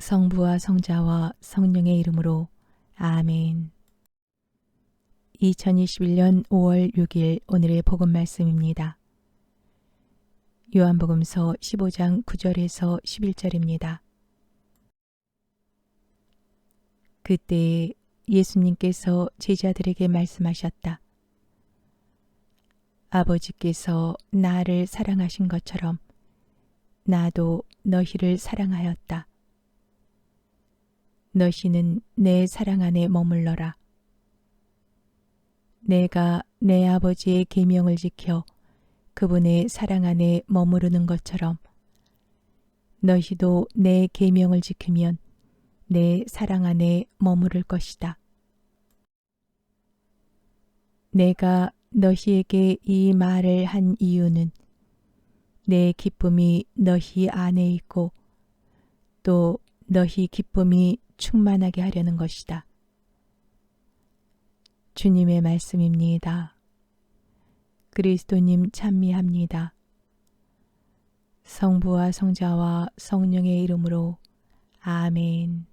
성부와 성자와 성령의 이름으로 아멘. 2021년 5월 6일 오늘의 복음 말씀입니다. 요한복음서 15장 9절에서 11절입니다. 그때 예수님께서 제자들에게 말씀하셨다. 아버지께서 나를 사랑하신 것처럼 나도 너희를 사랑하였다. 너희는 내 사랑 안에 머물러라. 내가 내 아버지의 계명을 지켜 그분의 사랑 안에 머무르는 것처럼 너희도 내 계명을 지키면 내 사랑 안에 머무를 것이다. 내가 너희에게 이 말을 한 이유는 내 기쁨이 너희 안에 있고 또 너희 기쁨이 충만하게 하려는 것이다. 주님의 말씀입니다. 그리스도님 찬미합니다. 성부와 성자와 성령의 이름으로 아멘.